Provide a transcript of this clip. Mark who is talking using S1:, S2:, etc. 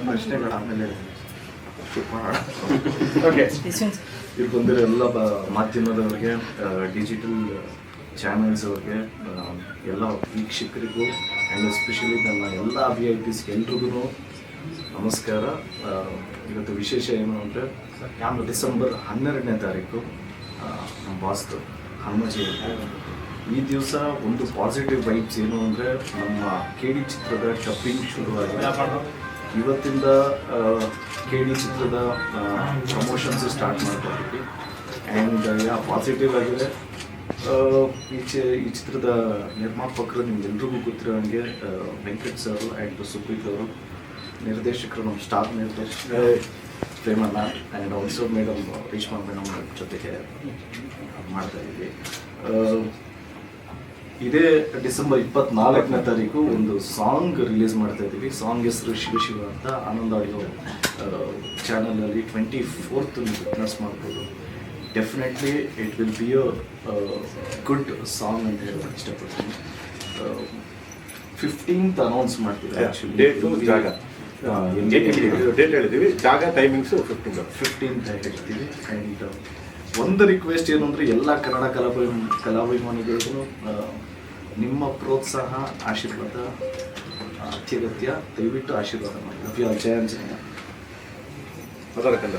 S1: ಪ್ರಶ್ನೆಗಳು ಆಮೇಲೆ ಇಲ್ಲಿ ಬಂದಿರೋ ಎಲ್ಲ ಮಾಧ್ಯಮದವ್ರಿಗೆ ಡಿಜಿಟಲ್ ಚಾನೆಲ್ಸ್ ಅವ್ರಿಗೆ ಎಲ್ಲ ವೀಕ್ಷಕರಿಗೂ ಆ್ಯಂಡ್ ಎಸ್ಪೆಷಲಿ ನನ್ನ ಎಲ್ಲ ವಿ ಐ ಎಲ್ರಿಗೂ ನಮಸ್ಕಾರ. ಇವತ್ತು ವಿಶೇಷ ಏನು ಅಂದರೆ ಡಿಸೆಂಬರ್ ಹನ್ನೆರಡನೇ ತಾರೀಕು ನಮ್ಮ ಬಾಸ್ದು ಹನುಮಜಿ ಈ ದಿವಸ ಒಂದು ಪಾಸಿಟಿವ್ ವೈಬ್ಸ್ ಏನು ಅಂದರೆ ನಮ್ಮ ಕೆ ಡಿ ಚಿತ್ರದ ಶಪ್ಪಿಂಗ್ ಶುರುವಾಗಿದೆ. ಇವತ್ತಿಂದ ಕೆ ಡಿ ಚಿತ್ರದ ಪ್ರಮೋಷನ್ಸ್ ಸ್ಟಾರ್ಟ್ ಮಾಡ್ಕೊಂಡಿದ್ವಿ. ಆ್ಯಂಡ್ ಯಾ ಪಾಸಿಟಿವ್ ಆಗಿದೆ. ಈ ಚಿ ಈ ಚಿತ್ರದ ನಿರ್ಮಾಪಕರು ನಿಮ್ಗೆಲ್ರಿಗೂ ಗೊತ್ತಿರೋ ಹಂಗೆ ವೆಂಕಟ್ ಸರ್ ಆ್ಯಂಡ್ ಸುಪ್ರೀತ್ ಅವರು ನಿರ್ದೇಶಕರು ನಮ್ಮ ಸ್ಟಾರ್ ನಿರ್ದೇಶಕ Premanna and also madam Reshma madam ಜೊತೆಗೆ ಮಾಡ್ತಾ ಇದ್ವಿ. ಇದೇ ಡಿಸೆಂಬರ್ ಇಪ್ಪತ್ನಾಲ್ಕನೇ ತಾರೀಕು ಒಂದು ಸಾಂಗ್ ರಿಲೀಸ್ ಮಾಡ್ತಾ ಇದ್ದೀವಿ. ಸಾಂಗ್ ಹೆಸರು ಶಿವ ಶಿವ ಅಂತ ಆನಂದ್ ಆಡಿಯೋ ಚಾನಲಲ್ಲಿ ಟ್ವೆಂಟಿ ಫೋರ್ತ್ ವಿಟ್ನೆಸ್ ಮಾಡ್ಬೋದು. Definitely it will be a good song ಅಂತ ಹೇಳೋಕೆ ಇಷ್ಟಪಡ್ತೀನಿ. ಫಿಫ್ಟೀನ್ತ್ ಅನೌನ್ಸ್ ಮಾಡ್ತೀವಿ
S2: ಡೇಟು ಜಾಗ. ಡೇಟ್ ಹೇಳಿದ್ದೀವಿ ಜಾಗ ಟೈಮಿಂಗ್ಸು ಫಿಫ್ಟೀನ್
S1: ಫಿಫ್ಟೀನ್ತ್ ಹೇಳ್ತೀವಿ. ಆ್ಯಂಡ್ ಒಂದು ರಿಕ್ವೆಸ್ಟ್ ಏನು ಅಂದರೆ ಎಲ್ಲ ಕನ್ನಡ ಕಲಾಭಿ ಕಲಾಭಿಮಾನಿಗಳಿಗೂ ನಿಮ್ಮ ಪ್ರೋತ್ಸಾಹ ಆಶೀರ್ವಾದ ಅತ್ಯಗತ್ಯ ದಯವಿಟ್ಟು ಆಶೀರ್ವಾದ ಮಾಡಿ. ಜಯ ಅಂಜನೇಯ
S2: ಅದರ ಕಂದ